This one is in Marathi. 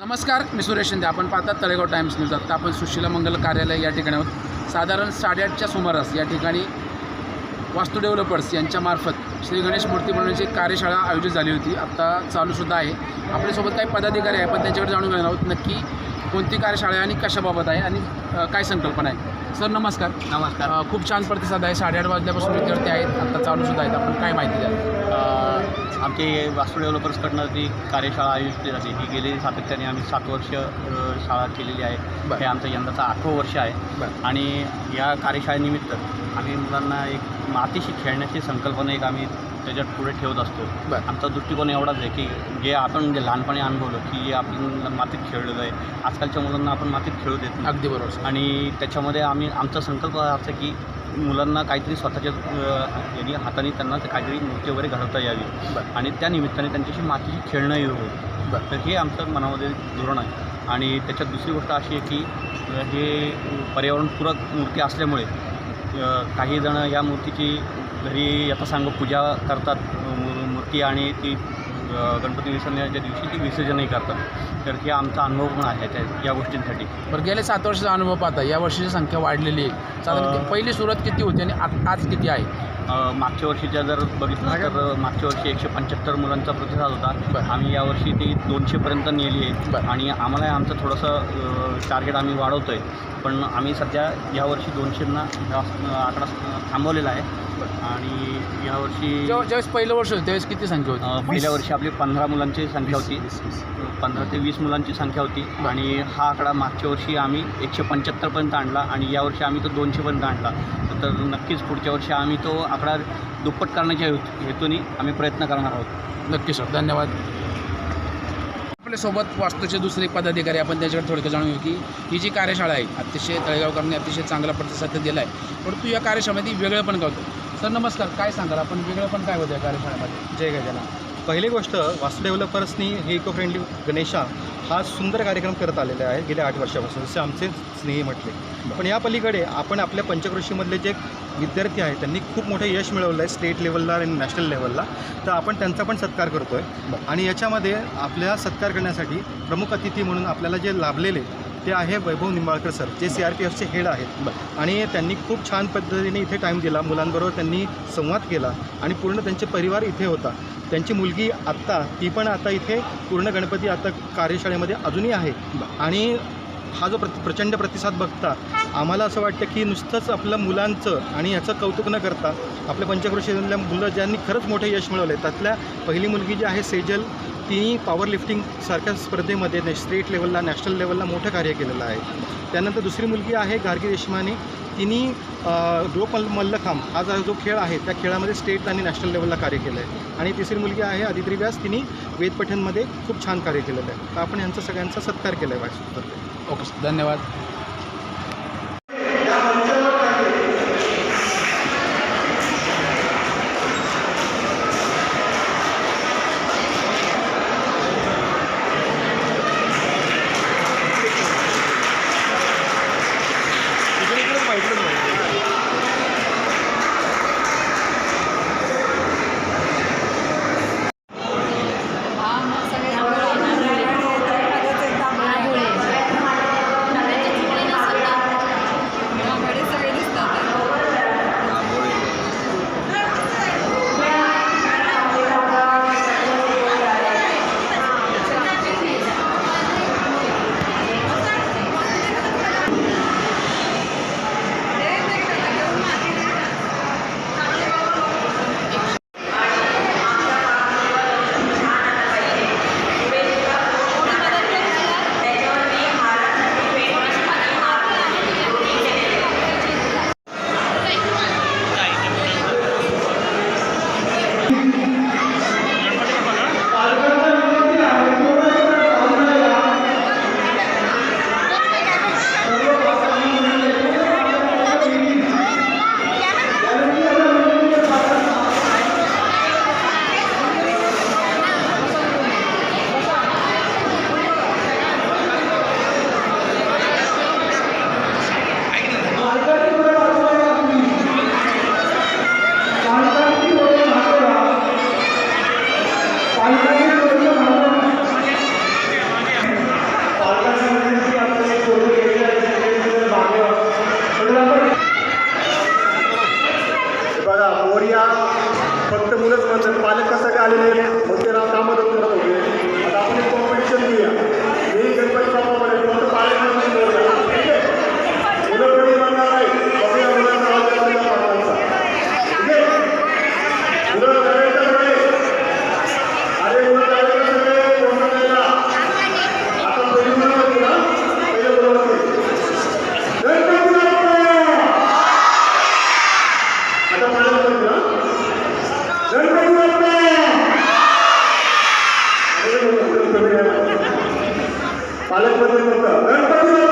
नमस्कार मी सुरेश शिंदे. आपण पाहतात तळेगाव टाइम्स न्यूज. आता आपण सुशीला मंगल कार्यालय या ठिकाणी आहोत. साधारण साडेआठच्या सुमारास या ठिकाणी वास्तू डेव्हलपर्स यांच्यामार्फत श्री गणेश मूर्ती बनवण्याची कार्यशाळा आयोजित झाली होती. आत्ता चालूसुद्धा आहे. आपल्यासोबत काही पदाधिकारी आहे पण त्यांच्याकडे जाणून घेणार आहोत नक्की कोणती कार्यशाळा आहे आणि कशाबाबत आहे आणि काय संकल्पना आहे. सर नमस्कार. नमस्कार. खूप छान प्रतिसाद आहे. साडेआठ वाजल्यापासून विद्यार्थी आहेत. आत्ता चालूसुद्धा आहेत. आपण काय माहिती द्या आमची वास्तू डेव्हलपर्सकडनं ती कार्यशाळा आयोजित केली जाते ही गेली सातत्याने आम्ही सात वर्ष शाळा केलेली आहे. हे आमचं यंदाचं आठवं वर्ष आहे. आणि या कार्यशाळेनिमित्त आम्ही मुलांना एक मातीशी खेळण्याची संकल्पना एक आम्ही त्याच्यात पुढे ठेवत असतो. आमचा दृष्टिकोन एवढाच आहे की जे आपण जे लहानपणी अनुभवलं की जे आपण मातीत खेळलेलं आहे आजकालच्या मुलांना आपण मातीत खेळू देत नाही. अगदी बरोबर. आणि त्याच्यामध्ये आम्ही आमचा संकल्प असा की मुलांना काहीतरी स्वतःच्या यांनी हाताने त्यांना काहीतरी मूर्ती वगैरे घडवता यावी. आणि त्या निमित्ताने त्यांच्याशी मातीशी खेळणंही होईल तर हे आमचं मनामध्ये धोरण आहे. आणि त्याच्यात दुसरी गोष्ट अशी आहे की हे पर्यावरणपूरक मूर्ती असल्यामुळे अ, काही जण या मूर्तीची घरी यथासांग पूजा करतात मूर्ती आणि ती गणपती विसर्जनाच्या दिवशी ती विसर्जनही करतात. तर हे आमचा अनुभव पण आहे त्या या गोष्टींसाठी. बरं गेले सात वर्षाचा अनुभव पाहता या वर्षीची संख्या वाढलेली आहे. साधारण पहिली सुरुवात किती होती आणि आज आज किती आहे? मागच्या वर्षीच्या जर बघितलं तर मागच्या वर्षी एकशे पंच्याहत्तर मुलांचा प्रतिसाद होता. आम्ही यावर्षी ती दोनशेपर्यंत नेली आहे. आणि आम्हाला आमचं थोडंसं टार्गेट आम्ही वाढवतो आहे पण आम्ही सध्या यावर्षी दोनशेंना आकडा थांबवलेला आहे. आणि यावर्षी ज्यावेळेस पहिलं वर्ष होतं त्यावेळेस किती संख्या होती? पहिल्या वर्षी आपली पंधरा मुलांची संख्या होती. पंधरा ते वीस मुलांची संख्या होती. आणि हा आकडा मागच्या वर्षी आम्ही एकशे पंच्याहत्तरपर्यंत आणला. आणि यावर्षी आम्ही तो दोनशेपर्यंत आणला. तर नक्कीच पुढच्या वर्षी आम्ही तो आकडा दुप्पट करण्याच्या हेतू हेतूने आम्ही प्रयत्न करणार आहोत. नक्की सर धन्यवाद. आपल्यासोबत वास्तूचे दुसरे पदाधिकारी आपण त्याच्याकडे थोडक्यात जाणून घेऊ की ही जी कार्यशाळा आहे अतिशय तळेगावकरांनी अतिशय चांगला प्रतिसाद दिला आहे परंतु या कार्यशाळेमध्ये वेगळं पण करतो सर नमस्कार. काय सांगाल? आपण वेगळं पण काय होतं या कार्यशाळेमध्ये? जय गजाला पहिली गोष्ट वास्तू डेव्हलपर्सनी हे इको फ्रेंडली गणेशा हा सुंदर कार्यक्रम करत आलेला आहे गेल्या आठ वर्षापासून जसे आमचे स्नेही म्हटले. पण या पलीकडे आपण आपल्या पंचकृषीमधले जे विद्यार्थी आहेत त्यांनी खूप मोठं यश मिळवलं आहे स्टेट लेवलला आणि नॅशनल लेवलला तर आपण त्यांचा पण सत्कार करतो आहे आणि याच्यामध्ये आपल्या सत्कार करण्यासाठी प्रमुख अतिथी म्हणून आपल्याला जे लाभलेले ते आहे वैभव निंबाळकर सर जे सी आर पी एफचे हेड आहेत. आणि त्यांनी खूप छान पद्धतीने इथे टाईम दिला. मुलांबरोबर त्यांनी संवाद केला आणि पूर्ण त्यांचे परिवार इथे होता. त्यांची मुलगी आत्ता ती पण आता इथे पूर्ण गणपती आता कार्यशाळेमध्ये अजूनही आहे. आणि हा जो प्रति प्रचंड प्रतिसाद बघता आम्हाला असं वाटतं की नुसतंच आपलं मुलांचं आणि याचं कौतुक न करता आपल्या पंचक्रोशीतल्या मुलं ज्यांनी खरंच मोठे यश मिळवलं आहे त्यातल्या पहिली मुलगी जी आहे सेजल तिने पॉवर लिफ्टिंग सारख्या स्पर्धेमध्ये स्टेट लेवलला नॅशनल लेवलला मोठं कार्य केलेलं आहे. त्यानंतर दुसरी मुलगी आहे गार्गी रेशमाने तिने रोप मल्ल मल्लखांब हा जो जो खेळ आहे त्या खेळामध्ये स्टेट आणि नॅशनल लेवलला कार्य केलं आहे आणि तिसरी मुलगी आहे आदित्री व्यास तिने वेद खूप छान कार्य केलेलं आहे. तर आपण यांचा सगळ्यांचा सत्कार केला आहे वाटतं ओके धन्यवाद. सर धन्यवाद पालकमंत्री फक्त गणपती